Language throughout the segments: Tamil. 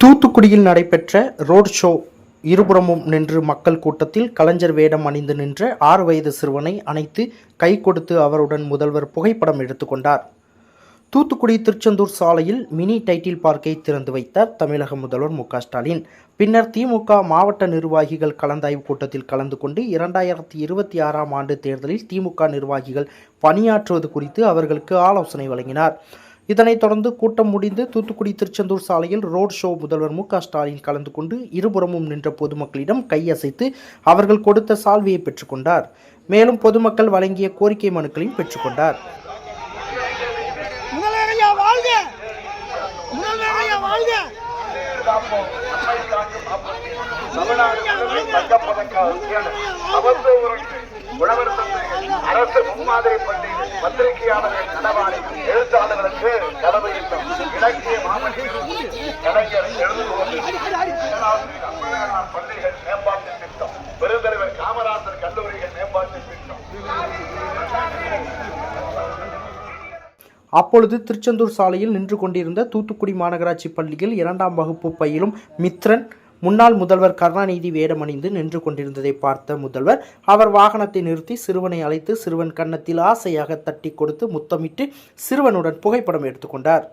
தூத்துக்குடியில் நடைபெற்ற ரோட் ஷோ இருபுறமும் நின்று மக்கள் கூட்டத்தில் கலைஞர் வேடம் அணிந்து நின்ற ஆறு வயது சிறுவனை அணைத்து கை கொடுத்து அவருடன் முதல்வர் புகைப்படம் எடுத்துக்கொண்டார் தூத்துக்குடி திருச்செந்தூர் சாலையில் மினி டைட்டில் பார்க்கை திறந்து வைத்தார் தமிழக முதல்வர் மு ஸ்டாலின். பின்னர் திமுக மாவட்ட நிர்வாகிகள் கலந்தாய்வு கூட்டத்தில் கலந்து கொண்டு இரண்டாயிரத்தி இருபத்தி ஆறாம் ஆண்டு தேர்தலில் திமுக நிர்வாகிகள் பணியாற்றுவது குறித்து அவர்களுக்கு ஆலோசனை வழங்கினார். இதனைத் தொடர்ந்து கூட்டம் முடிந்து தூத்துக்குடி திருச்செந்தூர் சாலையில் ரோட் ஷோ முதல்வர் மு க ஸ்டாலின் கலந்து கொண்டு இருபுறமும் நின்ற பொதுமக்களிடம் கையசைத்து அவர்கள் கொடுத்த சால்வையை பெற்றுக்கொண்டார் மேலும் பொதுமக்கள் வழங்கிய கோரிக்கை மனுக்களையும் பெற்றுக்கொண்டார் தமிழ்நாடு உழவர் அரசு முன்மாதிரி பள்ளி பத்திரிகையாளர்கள் எழுத்தாளர்களுக்கு இல்லம் இலக்கிய கலைஞர் பள்ளிகள் மேம்பாட்டு திட்டம் பெருந்தலைவர் கல்லூரிகள் மேம்பாட்டு திட்டம். அப்பொழுது திருச்செந்தூர் சாலையில் நின்று கொண்டிருந்த தூத்துக்குடி மாநகராட்சி பள்ளியில் இரண்டாம் வகுப்பு பயிலும் மித்ரன் முன்னாள் முதல்வர் கருணாநிதி வேடமணிந்து நின்று கொண்டிருந்ததை பார்த்த முதல்வர் அவர் வாகனத்தை நிறுத்தி சிறுவனை அழைத்து சிறுவன் கன்னத்தில் ஆசையாக தட்டி கொடுத்து முத்தமிட்டு சிறுவனுடன் புகைப்படம் எடுத்துக்கொண்டார்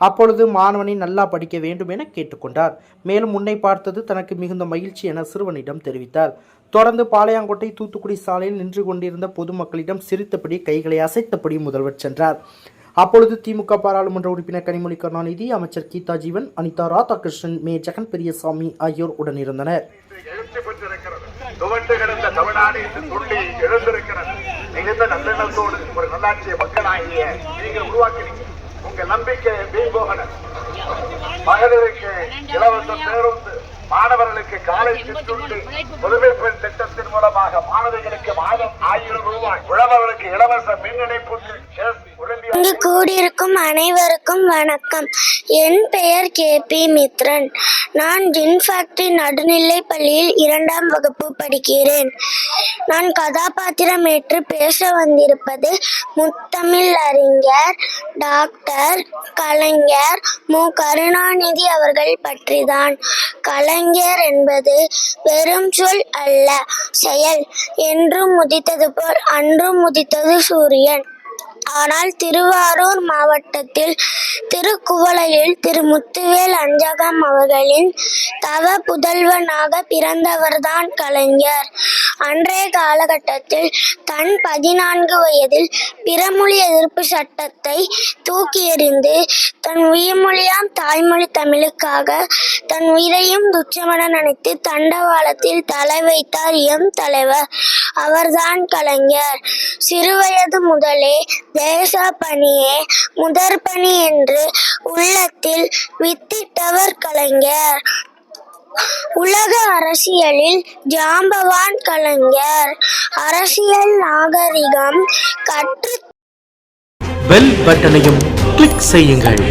அப்பொழுது மாணவனை நல்லா படிக்க வேண்டும் என கேட்டுக்கொண்டார் மேலும் உன்னை பார்த்தது தனக்கு மிகுந்த மகிழ்ச்சி என சிறுவனிடம் தெரிவித்தார். தொடர்ந்து பாளையங்கோட்டை தூத்துக்குடி சாலையில் நின்று கொண்டிருந்த பொதுமக்களிடம் சிரித்தபடி கைகளை அசைத்தபடி முதல்வர் சென்றார். அப்பொழுது திமுக பாராளுமன்ற உறுப்பினர் கனிமொழி கருணாநிதி அமைச்சர் கீதா ஜீவன் அனிதா ராதாகிருஷ்ணன் மே ஜெகன் பெரியசாமி ஆகியோர் உடனிருந்தனர். தமிழ்நாடு ஒரு உங்க நம்பிக்கை மகளிருக்கு இலவச பேருந்து மாணவர்களுக்கு காலை சிற்றுண்டி புதுமை பெண் திட்டத்தின் மூலமாக மாணவர்களுக்கு மாதம் ஆயிரம் ரூபாய் உழவர்களுக்கு இலவச மின் இணைப்புக்கு இங்கு கூடியிருக்கும் அனைவருக்கும் வணக்கம். என் பெயர் கே பி மித்ரன். நான் ஜின் ஃபேக்டரி நடுநிலை பள்ளியில் இரண்டாம் வகுப்பு படிக்கிறேன். நான் கதாபாத்திரம் ஏற்று பேச வந்திருப்பது முத்தமிழ் அறிஞர் டாக்டர் கலைஞர் மு. கருணாநிதி அவர்கள் பற்றிதான். கலைஞர் என்பது வெறும் சொல் அல்ல செயல். என்றும் முதித்தது போல் அன்றும் முதித்தது சூரியன். ஆனால் திருவாரூர் மாவட்டத்தில் திருக்குவளையில் திரு முத்துவேல் அஞ்சகம் அவர்களின் தவ புதல்வனாக பிறந்தவர்தான் கலைஞர். அன்றைய காலகட்டத்தில் தன் பதினான்கு வயதில் பிறமொழி எதிர்ப்பு சட்டத்தை தூக்கி எறிந்து தன் உயிர்மொழியாம் தாய்மொழி தமிழுக்காக தன் உயிரையும் துச்சமென நினைத்து தண்டவாளத்தில் தலை வைத்தார் எம் தலைவர். அவர்தான் கலைஞர். சிறுவயது முதலே தேச பணியே முதற்பணி என்று உள்ளத்தில் வித்திட்டவர் கலைஞர். உலக அரசியலில் ஜாம்பவான் கலைஞர். அரசியல் நாகரிகம் கற்று பெல் பட்டனையும் கிளிக் செய்யுங்கள்.